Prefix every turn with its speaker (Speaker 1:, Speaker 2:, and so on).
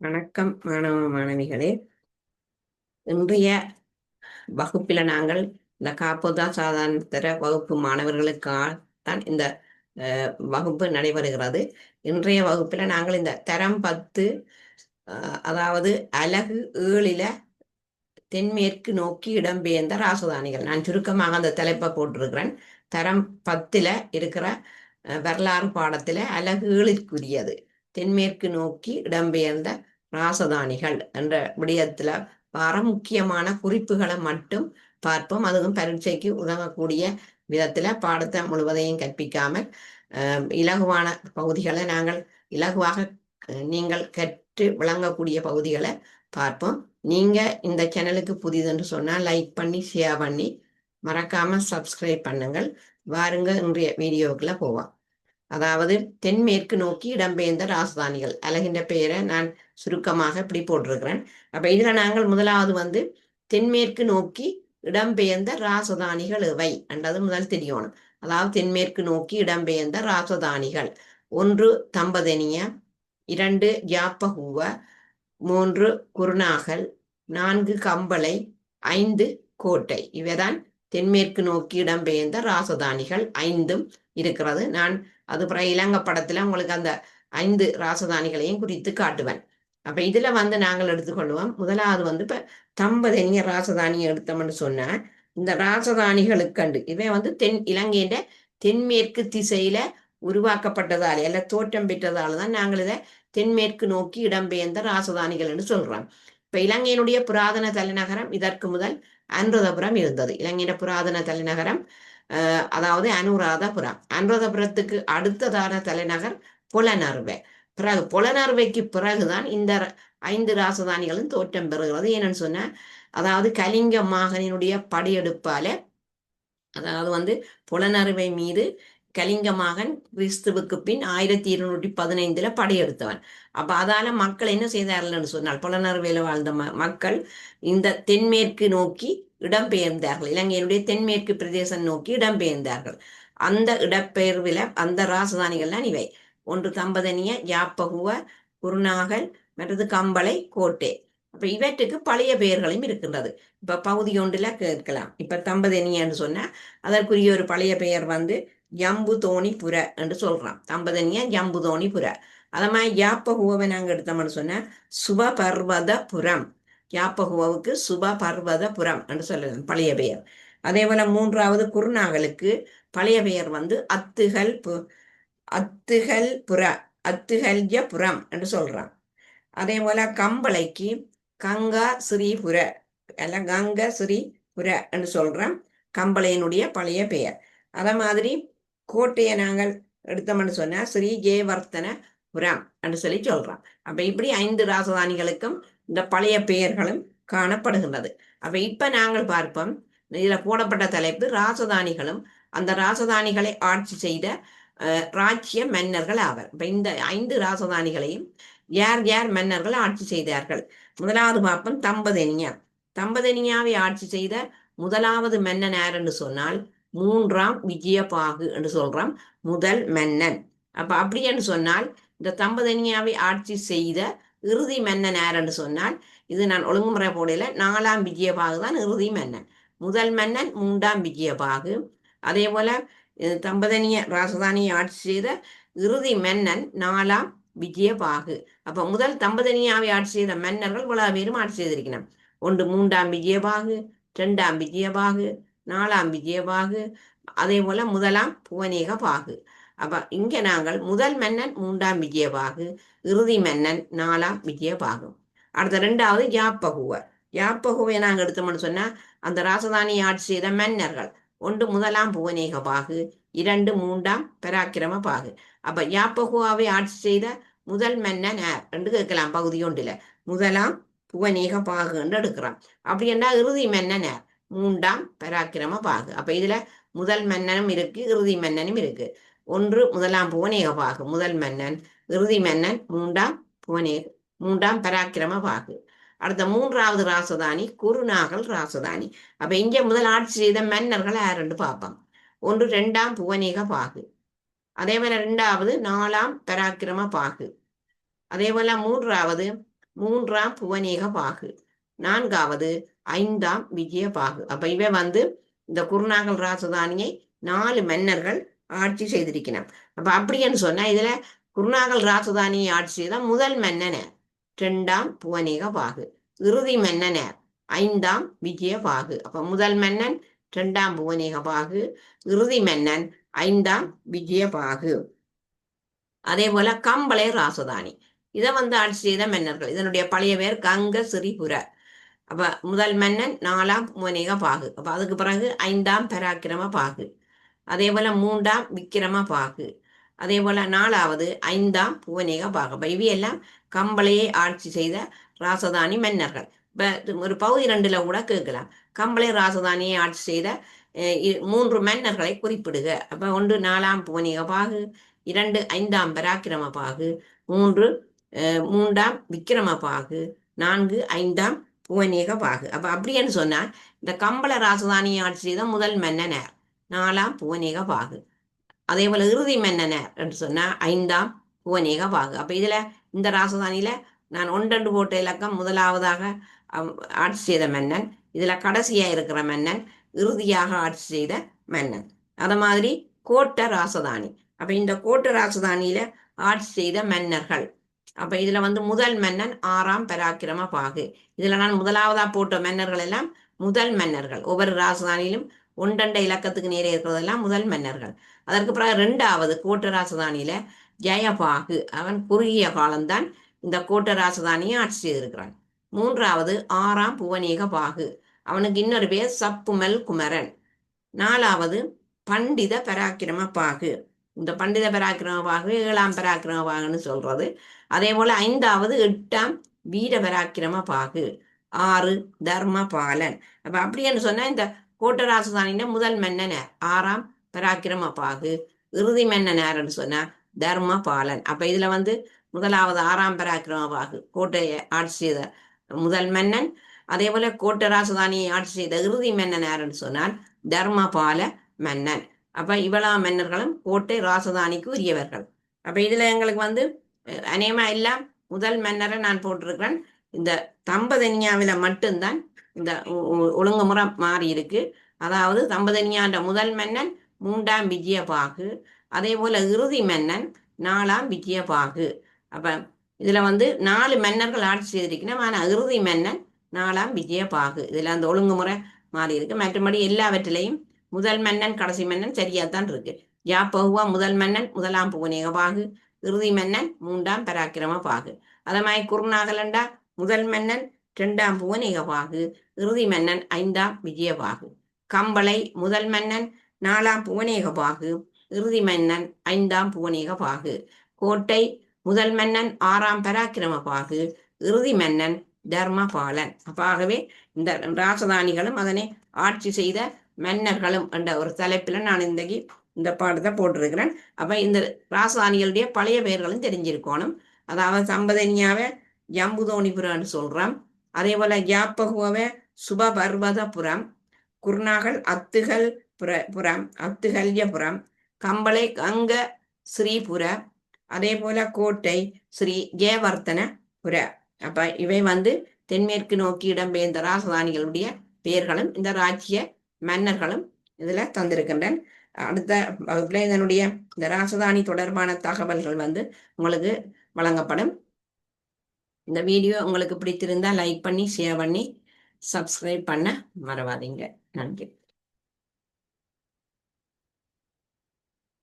Speaker 1: வணக்கம் மாணவ மாணவிகளே. இன்றைய வகுப்பில் நாங்கள் இந்த காப்போதா சாதாரண வகுப்பு மாணவர்களுக்காக தான் இந்த அஹ், வகுப்பு நடைபெறுகிறது. இன்றைய வகுப்பில் நாங்கள் இந்த தரம் பத்து அதாவது அலகு ஏழில தென்மேற்கு நோக்கி இடம்பெயர்ந்த ராசதானிகள். நான் சுருக்கமாக அந்த தலைப்பை போட்டிருக்கிறேன். தரம் பத்துல இருக்கிற வரலாறு பாடத்துல அலகு ஏழிற்குரியது. தென்மேற்கு நோக்கி இடம்பெயர்ந்த ராசதானிகள் என்ற விடயத்துல வர முக்கியமான குறிப்புகளை மட்டும் பார்ப்போம். அதுவும் பரீட்சைக்கு உதவக்கூடிய விதத்துல பாடத்தை முழுவதையும் கற்பிக்காமல் இலகுவான பகுதிகளை நாங்கள் இலகுவாக நீங்கள் கற்று விளங்கக்கூடிய பகுதிகளை பார்ப்போம். நீங்க இந்த சேனலுக்கு புதிதுன்னு சொன்னால் லைக் பண்ணி ஷேர் பண்ணி மறக்காம சப்ஸ்கிரைப் பண்ணுங்கள். வாருங்க இன்றைய வீடியோக்குள்ள போவோம். அதாவது தென்மேற்கு நோக்கி இடம்பெயர்ந்த ராஜதானிகள். அழகின்ற பெயரை நான் சுருக்கமாக இப்படி போட்டிருக்கிறேன். அப்ப இதுல நாங்கள் முதலாவது வந்து தென்மேற்கு நோக்கி இடம்பெயர்ந்த ராசதானிகள் எவை? என்றது முதல் தெரியணும். அதாவது தென்மேற்கு நோக்கி இடம்பெயர்ந்த ராசதானிகள் ஒன்று தம்பதனிய இரண்டு யாப்பகூவ மூன்று குருநாகல் நான்கு கம்பளை ஐந்து கோட்டை. இவைதான் தென்மேற்கு நோக்கி இடம்பெயர்ந்த ராசதானிகள் ஐந்தும் இருக்கிறது. நான் அது பிறகு இலங்கை படத்துல உங்களுக்கு அந்த ஐந்து ராசதானிகளையும் குறித்து காட்டுவேன். அப்ப இதுல வந்து நாங்கள் எடுத்துக்கொள்வோம். முதலாவது வந்து இப்ப தம்பதனிய ராசதானியை எடுத்தோம்னு சொன்ன இந்த ராசதானிகளுக்கண்டு இவன் வந்து தென் இலங்கையில தென்மேற்கு திசையில உருவாக்கப்பட்டதால அல்ல தோற்றம் பெற்றதால தான் நாங்கள் இதை தென்மேற்கு நோக்கி இடம்பெயர்ந்த ராசதானிகள் என்று சொல்றோம். இப்ப இலங்கையினுடைய புராதன தலைநகரம் இதற்கு முதல் அனுராதபுரம் இருந்தது. இலங்கையின் புராதன தலைநகரம் அதாவது அனுராதபுரம். அனுராதபுரத்துக்கு அடுத்ததான தலைநகர் புலனர்வே பிறகு புலனர்வைக்கு பிறகுதான் இந்த ர- ஐந்து ராசதானிகளும் தோற்றம் பெறுகிறது. ஏன்னு சொன்ன அதாவது கலிங்க மாகனினுடைய படையெடுப்பால அதாவது வந்து புலனறுவை மீது கலிங்க மகன் கிறிஸ்துவுக்கு பின் ஆயிரத்தி இருநூற்றி பதினைந்துல படையெடுத்தவன். அப்ப அதால மக்கள் என்ன செய்தார்கள்னு சொன்னால் புலனறுவையில வாழ்ந்த மக்கள் இந்த தென்மேற்கு நோக்கி இடம்பெயர்ந்தார்கள். இலங்கையினுடைய தென்மேற்கு பிரதேசம் நோக்கி இடம்பெயர்ந்தார்கள். அந்த இடப்பெயர்வில் அந்த ராசதானிகள்லாம் இவை. ஒன்று தம்பதனிய யாப்பகுவ குருநாகல் மற்றது கம்பளை கோட்டை. அப்ப இவற்றுக்கு பழைய பெயர்களும் இருக்கின்றது. இப்ப பகுதி ஒன்றுல கேட்கலாம். இப்ப தம்பதனியன்னு சொன்னா அதற்குரிய ஒரு பழைய பெயர் வந்து ஜம்பு தோணி புர என்று சொல்றான். தம்பதனிய ஜம்பு தோணி புர அத மாதிரி யாப்பகுவை நாங்க எடுத்தோம்னு சொன்னா சுபபர்வதபுரம் யாப்பகுவாவுக்கு சுபபர்வதபுரம் என்று சொல்லலாம் பழைய பெயர். அதே போல மூன்றாவது குருநாகலுக்கு பழைய பெயர் வந்து அத்துகள் பு- அத்துகள் புற அத்துகல்யபுரம் என்று சொல்றான். அதே போல கம்பளைக்கு கங்கா ஸ்ரீபுர அல்ல கங்க ஸ்ரீபுர என்று சொல்றான் கம்பளையினுடைய பழைய பெயர். அத மாதிரி கோட்டையை நாங்கள் எடுத்தோம்னு சொன்னா ஸ்ரீ ஜெயவர்த்தன புரம் என்று சொல்லி சொல்றான் அப்ப இப்படி ஐந்து ராசதானிகளுக்கும் இந்த பழைய பெயர்களும் காணப்படுகின்றது. அப்ப இப்ப நாங்கள் பார்ப்போம் இதுல போடப்பட்ட தலைப்பு ராசதானிகளும் அந்த ராசதானிகளை ஆட்சி செய்த ராஜ்ய மன்னர்கள் ஆவர். இப்ப இந்த ஐந்து ராசதானிகளையும் யார் யார் மன்னர்கள் ஆட்சி செய்தார்கள்? முதலாவது பார்ப்போம் தம்பதனியா. தம்பதனியாவை ஆட்சி செய்த முதலாவது மன்னன் யார் என்று சொன்னால் மூன்றாம் விஜயபாகு என்று சொல்றோம். முதல் மன்னன். அப்ப அப்படி என்று சொன்னால் இந்த தம்பதனியாவை ஆட்சி செய்த இறுதி மன்னன் யார் என்று சொன்னால் இது நான் ஒழுங்குமுறை போடையில நாலாம் விஜயபாகு தான் இறுதி மன்னன். முதல் மன்னன் மூன்றாம் விஜயபாகு. அதே போல தம்பதனிய ராசதானியை ஆட்சி செய்த இறுதி மன்னன் நாலாம் விஜயபாகு. அப்ப முதல் தம்பதனியாவை ஆட்சி செய்த மன்னர்கள் இவ்வளவு பேரும் ஆட்சி செய்திருக்கணும். ஒன்று மூன்றாம் விஜயபாகு இரண்டாம் விஜயபாகு நாலாம் விஜயபாகு அதே போல முதலாம் புவனேக பாகு அப்ப இங்க நாங்கள் முதல் மன்னன் மூன்றாம் விஜயபாகு இறுதி மன்னன் நாலாம் விஜயபாகு அடுத்த ரெண்டாவது யாப்பகுவர். யாப்பகுவை நாங்கள் எடுத்தோம்னு சொன்னா அந்த ராசதானியை ஆட்சி செய்த மன்னர்கள். ஒன்று முதலாம் புவனேக பாகு இரண்டு மூன்றாம் பராக்கிரம பாகு அப்ப யாப்பகுவாவை ஆட்சி செய்த முதல் மன்னன் யார்? என்று கேட்கலாம் பகுதி ஒன்றில். முதலாம் புவனேக பாகு என்று எடுக்கிறான் அப்படி என்றால் இறுதி மன்னன் யார்? மூன்றாம் பராக்கிரம பாகு. அப்ப இதுல முதல் மன்னனும் இருக்கு இறுதி மன்னனும் இருக்கு. ஒன்று முதலாம் புவனேக பாகு முதல் மன்னன் இறுதி மன்னன் மூன்றாம் புவனேக மூன்றாம் பராக்கிரம பாகு. அடுத்த மூன்றாவது ராசதானி குருநாகல் ராசதானி. அப்ப இங்க முதல் ஆட்சி செய்த மன்னர்கள் ஆரண்டு பார்ப்போம். ஒன்று ரெண்டாம் புவனேக பாகு. அதே போல ரெண்டாவது நாலாம் பராக்கிரம பாகு. அதே போல மூன்றாவது மூன்றாம் புவனேக பாகு. நான்காவது ஐந்தாம் விஜயபாகு. அப்ப இவ வந்து இந்த குருநாகல் ராசதானியை நாலு மன்னர்கள் ஆட்சி செய்திருக்கிறான். அப்ப அப்படின்னு சொன்னா இதுல குருநாகல் ராசதானியை ஆட்சி செய்த முதல் மன்னனர் இரண்டாம் புவனேக பாகு. இறுதி மன்னனர் ஐந்தாம் விஜய பாகு அப்ப முதல் மன்னன் இரண்டாம் புவனேக பாகு இறுதி மன்னன் ஐந்தாம் விஜய பாகு அதே போல கம்பளை ராசதானி இதை வந்து ஆட்சி செய்த மன்னர்கள். இதனுடைய பழைய பேர் கங்க சிறிபுர அப்ப முதல் மன்னன் நாலாம் புவனேக பாகு. அப்ப அதுக்கு பிறகு ஐந்தாம் பராக்கிரம பாகு. அதே போல மூன்றாம் விக்கிரம பாகு. அதே போல நாலாவது ஐந்தாம் புவனேக பாகு. அப்ப இவையெல்லாம் கம்பளையை ஆட்சி செய்த ராசதானி மன்னர்கள். இப்ப ஒரு பகுதி ரெண்டுல கூட கேட்கலாம். கம்பளை ராசதானியை ஆட்சி செய்த இ- மூன்று மன்னர்களை குறிப்பிடுக. அப்ப ஒன்று நாலாம் புவனேக பாகு இரண்டு ஐந்தாம் பராக்கிரம பாகு மூன்று மூன்றாம் விக்கிரம பாகு நான்கு ஐந்தாம் புவனேக பாகு அப்ப அப்படின்னு சொன்னா இந்த கம்பள ராசதானியை ஆட்சி செய்த முதல் மன்னனர். நாலாம் புவனேக பாகு அதே போல இறுதி மன்னனர் என்று சொன்னா ஐந்தாம் புவனேக பாகு அப்ப இதுல இந்த ராசதானியில நான் ஒன்றெண்டு போட்ட இலக்கம் முதலாவதாக ஆட்சி செய்த மன்னன் இதுல கடைசியா இருக்கிற மன்னன் இறுதியாக ஆட்சி செய்த மன்னன். அத மாதிரி கோட்ட ராசதானி. அப்ப இந்த கோட்ட ராசதானியில ஆட்சி செய்த மன்னர்கள் அப்ப இதுல வந்து முதல் மன்னன் ஆறாம் பராக்கிரம பாகு. இதுல நான் முதலாவதா போட்ட மன்னர்கள் எல்லாம் முதல் மன்னர்கள். ஒவ்வொரு ராஜதானியிலும் ஒன்றண்ட இலக்கத்துக்கு நேரே இருக்கிறதெல்லாம் முதல் மன்னர்கள். அதற்கு பிறகு ரெண்டாவது கோட்ட ராஜதானியில ஜெயபாகு. அவன் குறுகிய காலம்தான் இந்த கோட்ட ராஜதானியை ஆட்சி செய்திருக்கிறான். மூன்றாவது ஆறாம் புவனேக பாகு. அவனுக்கு இன்னொரு பேர் சப்புமல் குமரன். நாலாவது பண்டித பராக்கிரம பாகு. இந்த பண்டித பராக்கிரம பாகு ஏழாம் பராக்கிரம பாகுன்னு சொல்றது. அதே போல ஐந்தாவது எட்டாம் வீர பராக்கிரம பாகு ஆறு தர்மபாலன் அப்ப அப்படின்னு சொன்னா இந்த கோட்டராசதானின முதல் மன்னனர் ஆறாம் பராக்கிரம பாகு இறுதி மன்னனார்னு சொன்னா தர்மபாலன் அப்ப இதுல வந்து முதலாவது ஆறாம் பராக்கிரம பாகு கோட்டையை ஆட்சி செய்த முதல் மன்னன். அதே போல கோட்டராசதானியை ஆட்சி செய்த இறுதி மன்னன் யாருன்னு சொன்னால் தர்மபால மன்னன். அப்ப இவளா மன்னர்களும் கோட்டை ராசதானிக்கு உரியவர்கள். அப்ப இதுல எங்களுக்கு வந்து அநேகமா எல்லாம் முதல் மன்னரை நான் போட்டிருக்கிறேன். இந்த தம்பதனியாவில மட்டும்தான் இந்த ஒ- ஒழுங்குமுறை மாறி இருக்கு அதாவது தம்பதனியான்ற முதல் மன்னன் மூன்றாம் விஜயபாகு. அதே போல இறுதி மன்னன் நாலாம் விஜயபாகு. அப்ப இதுல வந்து நாலு மன்னர்கள் ஆட்சி செய்திருக்கணும். ஆனா இறுதி மன்னன் நாலாம் விஜயபாகு. இதுல அந்த ஒழுங்குமுறை மாறி இருக்கு மற்றபடி எல்லாவற்றிலையும் முதல் மன்னன் கடைசி மன்னன் சரியாத்தான் இருக்கு. யாப்பகுவா முதல் மன்னன் முதலாம் புவனேக பாகு இறுதி மன்னன் மூன்றாம் பராக்கிரம பாகு அதே மாதிரி குருநாகலண்டா முதல் மன்னன் இரண்டாம் புவனேக பாகு இறுதி மன்னன் ஐந்தாம் விஜயபாகு கம்பளை முதல் மன்னன் நாலாம் புவனேக பாகு இறுதி மன்னன் ஐந்தாம் புவனேக பாகு கோட்டை முதல் மன்னன் ஆறாம் பராக்கிரம பாகு இறுதி மன்னன் தர்மபாலன். அப்பாகவே இந்த ராசதானிகளும் அதனை ஆட்சி செய்த மன்னர்களும் என்ற ஒரு தலைப்பில் நான் இன்றைக்கு இந்த பாடத்தை போட்டிருக்கிறேன். அப்ப இந்த ராசதானிகளுடைய பழைய பெயர்களும் தெரிஞ்சிருக்கணும். அதாவது சம்பதனியாவை ஜம்புதோணிபுரம்னு சொல்றோம். அதே போல யாப்பகுவாவை சுபபர்வதபுரம் குருநாகல் அத்துகள் புர புறம் அத்துகல்யபுரம் கம்பளை கங்க ஸ்ரீபுர அதே போல கோட்டை ஸ்ரீ ஜெயவர்த்தன புர. அப்ப இவை வந்து தென்மேற்கு நோக்கி இடம்பெயர்ந்த ராசதானிகளுடைய பெயர்களும் இந்த ராஜ்ய மன்னர்களும் இதுல தந்திருக்கின்றன அடுத்த வகுப்புல இதனுடைய இந்த ராசதானி தொடர்பான தகவல்கள் வந்து உங்களுக்கு வழங்கப்படும். இந்த வீடியோ உங்களுக்கு பிடித்திருந்தா லைக் பண்ணி ஷேர் பண்ணி சப்ஸ்கிரைப் பண்ண மறவாதீங்க. நன்றி.